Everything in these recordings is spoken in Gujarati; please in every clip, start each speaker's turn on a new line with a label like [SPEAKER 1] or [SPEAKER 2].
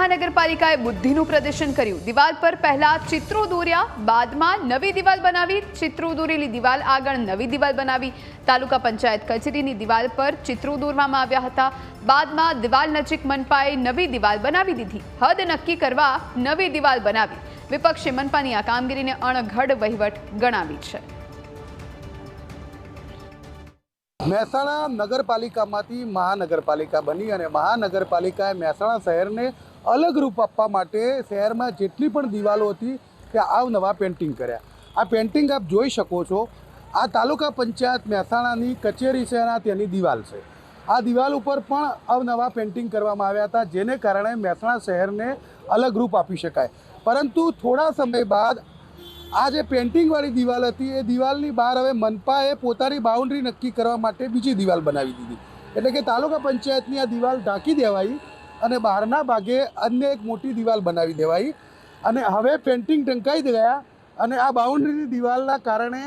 [SPEAKER 1] મહાનગરપાલિકાએ બુદ્ધિનું પ્રદર્શન કર્યું. દિવાલ પર પહેલા ચિત્રો દોર્યા, બાદમાં નવી દિવાલ બનાવી, ચિત્રો દોરેલી દિવાલ આગળ નવી દિવાલ બનાવી. તાલુકા પંચાયત કચેરીની દિવાલ પર ચિત્રો દોરવામાં આવ્યા હતા. બાદમાં દિવાલ નજીક મનપાએ નવી દિવાલ બનાવી દીધી. હદ નક્કી કરવા નવી દિવાલ બનાવી. વિપક્ષે મનપાની આ કામગીરીને અણઘડ વહીવટ ગણાવી છે.
[SPEAKER 2] મહેસાણા નગરપાલિકામાંથી મહાનગરપાલિકા બની અને મહાનગરપાલિકાએ મહેસાણા શહેરને અલગ રૂપ આપવા માટે શહેરમાં જેટલી પણ દિવાલો હતી તે અવનવા પેન્ટિંગ કર્યા. આ પેન્ટિંગ આપ જોઈ શકો છો. આ તાલુકા પંચાયત મહેસાણાની કચેરી છે અને તેની દિવાલ છે. આ દિવાલ ઉપર પણ અવનવા પેન્ટિંગ કરવામાં આવ્યા હતા, જેને કારણે મહેસાણા શહેરને અલગ રૂપ આપી શકાય. પરંતુ થોડા સમય બાદ આ જે પેન્ટિંગવાળી દિવાલ હતી, એ દિવાલની બહાર હવે મનપાએ પોતાની બાઉન્ડ્રી નક્કી કરવા માટે બીજી દિવાલ બનાવી દીધી. એટલે કે તાલુકા પંચાયતની આ દિવાલ ઢાંકી દેવાઈ અને બહારના ભાગે અન્ય એક મોટી દિવાલ બનાવી દેવાઈ અને હવે પેન્ટિંગ ટંકાઈ ગયા અને આ બાઉન્ડ્રીની દિવાલના કારણે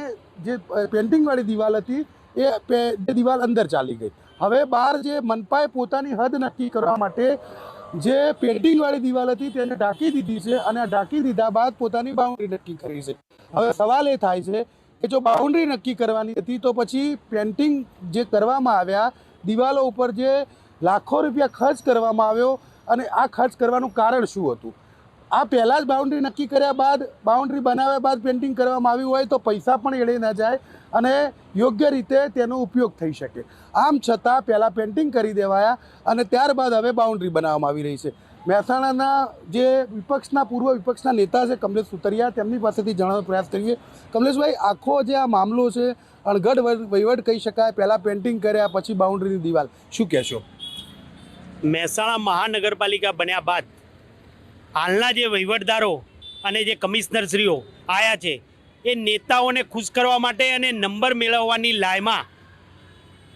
[SPEAKER 2] જે પેન્ટિંગવાળી દિવાલ હતી એ જે દિવાલ અંદર ચાલી ગઈ. હવે બહાર જે મનપાએ પોતાની હદ નક્કી કરવા માટે જે પેન્ટિંગવાળી દિવાલ હતી તેને ઢાંકી દીધી છે અને ઢાંકી દીધા બાદ પોતાની બાઉન્ડ્રી નક્કી કરી છે. હવે સવાલ એ થાય છે કે જો બાઉન્ડ્રી નક્કી કરવાની હતી તો પછી પેન્ટિંગ જે કરવામાં આવ્યા દિવાલો ઉપર જે લાખો રૂપિયા ખર્ચ કરવામાં આવ્યો અને આ ખર્ચ કરવાનું કારણ શું હતું? આ પહેલાં જ બાઉન્ડ્રી નક્કી કર્યા બાદ બાઉન્ડ્રી બનાવ્યા બાદ પેન્ટિંગ કરવામાં આવ્યું હોય તો પૈસા પણ એળે ન જાય અને યોગ્ય રીતે તેનો ઉપયોગ થઈ શકે. આમ છતાં પહેલાં પેન્ટિંગ કરી દેવાયા અને ત્યારબાદ હવે બાઉન્ડ્રી બનાવવામાં આવી રહી છે. મહેસાણાના જે વિપક્ષના, પૂર્વ વિપક્ષના નેતા છે કમલેશ સુતરિયા, તેમની પાસેથી જાણવાનો પ્રયાસ કરીએ. કમલેશભાઈ, આખો જે આ મામલો છે, અણઘડ વહ- વહીવટ કહી શકાય, પહેલાં પેન્ટિંગ કર્યા, પછી બાઉન્ડ્રીની દિવાલ. શું કહેશો?
[SPEAKER 3] મહેસાણા મહાનગરપાલિકા બન્યા બાદ હાલના જે વહીવટદારો અને જે કમિશનરશ્રીઓ આવ્યા છે, એ નેતાઓને ખુશ કરવા માટે અને નંબર મેળવવાની લાયમાં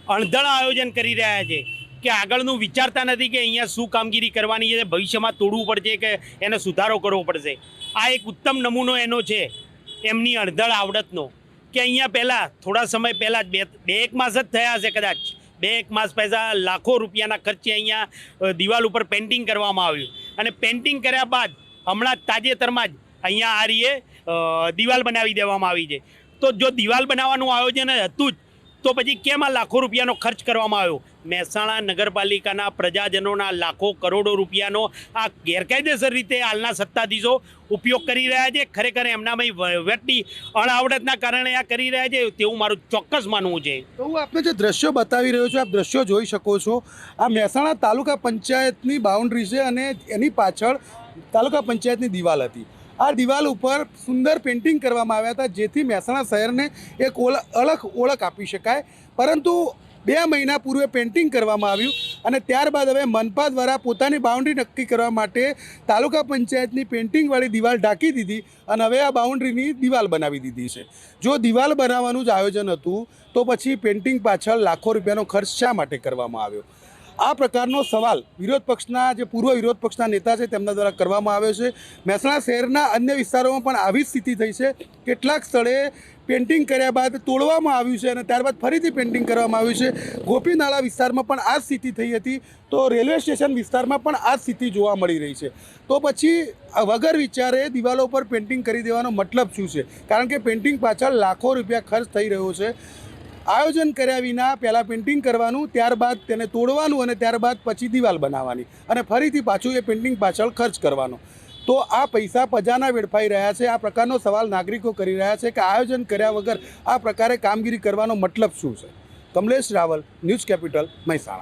[SPEAKER 3] અણધળ આયોજન કરી રહ્યા છે કે આગળનું વિચારતા નથી કે અહીંયા શું કામગીરી કરવાની છે, ભવિષ્યમાં તોડવું પડશે કે એને સુધારો કરવો પડશે. આ એક ઉત્તમ નમૂનો એનો છે, એમની અણધળ આવડતનો કે અહીંયા પહેલાં, થોડા સમય પહેલાં જ બે બે એક માસ જ થયા હશે કદાચ. બે એક માસ પહેલાં લાખો રૂપિયાના ખર્ચે અહીંયા દિવાલ ઉપર પેઇન્ટિંગ કરવામાં આવ્યું. અને પેઇન્ટિંગ કર્યા બાદ હમણાં તાજેતરમાં જ અહીંયા આ રીએ દિવાલ બનાવી દેવામાં આવી છે. તો જો દિવાલ બનાવવાનું આયોજન હતું જ, તો પછી કેમ આ લાખો રૂપિયાનો ખર્ચ કરવામાં આવ્યો? મહેસાણા નગરપાલિકાના પ્રજાજનોના લાખો કરોડો રૂપિયાનો આ ગેરકાયદેસર રીતે હાલના સત્તાધીશો ઉપયોગ કરી રહ્યા છે. ખરેખર એમનામાં વહીવટની અણઆવડતના કારણે આ કરી રહ્યા છે. તેવું મારું ચોક્કસ માનવું છે.
[SPEAKER 2] તો હું આપને જે દ્રશ્યો બતાવી રહ્યો છું, આપ દ્રશ્યો જોઈ શકો છો. આ મહેસાણા તાલુકા પંચાયતની બાઉન્ડ્રી છે અને એની પાછળ તાલુકા પંચાયતની દિવાલ હતી. આ દિવાલ ઉપર સુંદર પેઇન્ટિંગ કરવામાં આવ્યા હતા, જેથી મહેસાણા શહેરને એક અલગ ઓળખ આપી શકાય. પરંતુ બે મહિના પૂર્વે પેઇન્ટિંગ કરવામાં આવ્યું અને ત્યારબાદ હવે મનપા દ્વારા પોતાની બાઉન્ડ્રી નક્કી કરવા માટે તાલુકા પંચાયતની પેઇન્ટિંગવાળી દિવાલ ઢાંકી દીધી અને હવે આ બાઉન્ડ્રીની દિવાલ બનાવી દીધી છે. જો દિવાલ બનાવવાનું જ આયોજન હતું, તો પછી પેઇન્ટિંગ પાછળ લાખો રૂપિયાનો ખર્ચ શા માટે કરવામાં આવ્યો? આ પ્રકારનો સવાલ વિરોધ પક્ષના જે પૂર્વ વિરોધ પક્ષના નેતા છે તેમના દ્વારા કરવામાં આવ્યો છે. મહેસાણા શહેરના અન્ય વિસ્તારોમાં પણ આવી સ્થિતિ થઈ છે. કેટલાક સ્થળે પેઇન્ટિંગ કર્યા બાદ તોડવામાં આવ્યું છે અને ત્યારબાદ ફરીથી પેઇન્ટિંગ કરવામાં આવ્યું છે. ગોપીનાળા વિસ્તારમાં પણ આ સ્થિતિ થઈ હતી. તો રેલવે સ્ટેશન વિસ્તારમાં પણ આ સ્થિતિ જોવા મળી રહી છે. તો પછી વગર વિચારે દિવાલો પર પેઇન્ટિંગ કરી દેવાનો મતલબ શું છે? કારણ કે પેઇન્ટિંગ પાછળ લાખો રૂપિયા ખર્ચ થઈ રહ્યો છે. આયોજન કર્યા વિના પહેલાં પેઇન્ટિંગ કરવાનું, ત્યારબાદ તેને તોડવાનું અને ત્યારબાદ પછી દિવાલ બનાવવાની અને ફરીથી પાછું એ પેઇન્ટિંગ પાછળ ખર્ચ કરવાનો. તો આ પૈસા પજાના વેડફાઈ રહ્યા છે. આ પ્રકારનો સવાલ નાગરિકો કરી રહ્યા છે કે આયોજન કર્યા વગર આ પ્રકારે કામગીરી કરવાનો મતલબ શું છે? Kamlesh Raval, news capital, Mehsana.